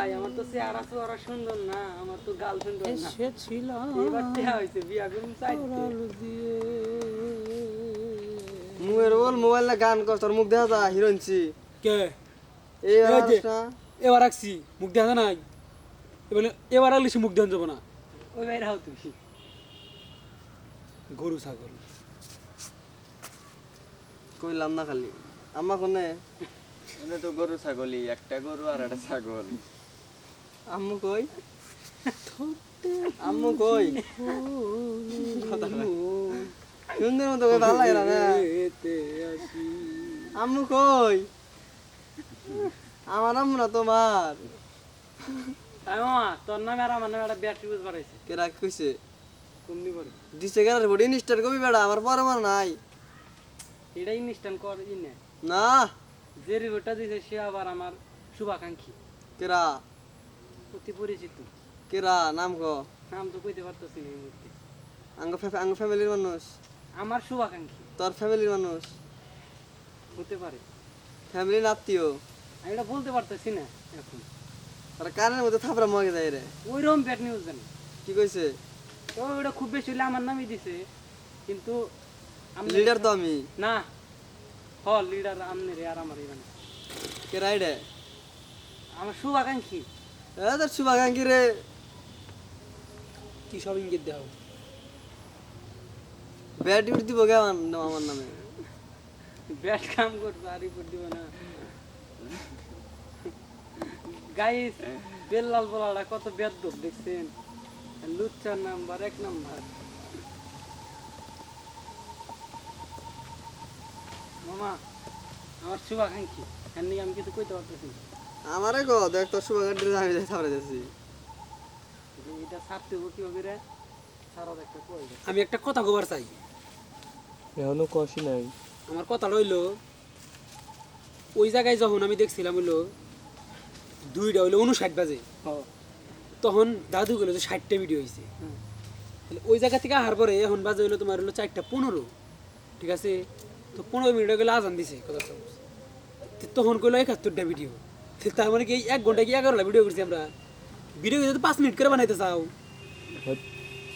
ভাই আমার তো চেহারা চেহারা সুন্দর না আমার তো গার্লফ্রেন্ড না। এসেছিলাম এবার টিয়া হয়েছে বিয়া করুন চাইতে মুয়ের বল মোবাইল না গান কর তোর মুখ দেখা যা হিরোইনছি কে? এই এই যে। আওয়াজটা। এবার রাখছি মুখ দেখা নাই। এবার এবার রাখলে মুখ দেখান যাব না। ওই তুমি। গরু ছাগল। কইলাম না খালি। আম্মা কোনে তো গরু ছাগলই একটা গরু আর একটা ছাগল। আম্মু কই? আম্মু কই? সুন্দর মতো কই ভালো লাগে না? আম্মু কই? আমার আম্মু না তোমার। তোর নামে আর আমার নামে একটা ব্যাটারি বুঝ বাড়াইছে কেরা কইছে? করে দিছে কেন বডি? ইনস্টার কবি বেড়া আমার পরে মনে নাই। এটাই ইনস্ট্যান্ট কর না। যে রিভিউটা দিছে সে আবার আমার শুভাকাঙ্ক্ষী। কেরা? অতি পরিচিত কেরা? নাম ক? নাম তো কইতে পারতেছি না এই মুহূর্তে। আঙ্গ আঙ্গ ফ্যামিলির মানুষ? আমার শুভাকাঙ্ক্ষী। তোর ফ্যামিলির মানুষ? হতে পারে। ফ্যামিলির আত্মীয়? আমি এটা বলতে পারতেছি না এখন। আর কানের মধ্যে থাপড়া মগে যায় রে। ওইরকম ব্যাড নিউজ জানি। কি কইছে? তো ওটা খুব বেশি হলে আমার নামই দিছে। কিন্তু লিডার তো আমি। না। হ লিডার আমনে রে আর আমার মানে। কেরা এডে আমার শুভাকাঙ্ক্ষী। এ তোর শুভাকাঙ্ক্ষী রে কি সব ইঙ্গিত দেওয়া ব্যাট ইউট দিব গে আমার নামে ব্যাট কাম করছে আর রিপোর্ট দিব না। গাইস বেল্লাল বলাটা কত বেদ্য দেখছেন? লুচ্চার নাম্বার, এক নাম্বার। মামা, আমার শুভাকাঙ্ক্ষী এর নিয়ে আমি কিছু কইতে পারতেছি না। আমারে কো দেখ তোর শুভাকাঙ্ক্ষী রে আমি থাপড়ে দিছি যে এটা ছাড়তে হবে কীভাবে রে? ছাড়া একটা কই আমি একটা কথা কবার চাই। এখনও কষি নাই। আমার কথা রইল ওই জায়গায় যখন আমি দেখছিলাম হইল দুইটা হইল উনষাট বাজে। তখন দাদু গেলো যে ষাটটা ভিডিও হয়েছে। তাহলে ওই জায়গা থেকে আহার পরে এখন বাজে হইল তোমার হলো চারটা পনেরো। ঠিক আছে? তো পনেরো মিনিট গেলে আজান দিছে কথা তখন কইলো একাত্তরটা ভিডিও তার মানে কি এক ঘণ্টা কি এগারোটা ভিডিও করছি আমরা? ভিডিও পাঁচ মিনিট করে বানাইতে চাও?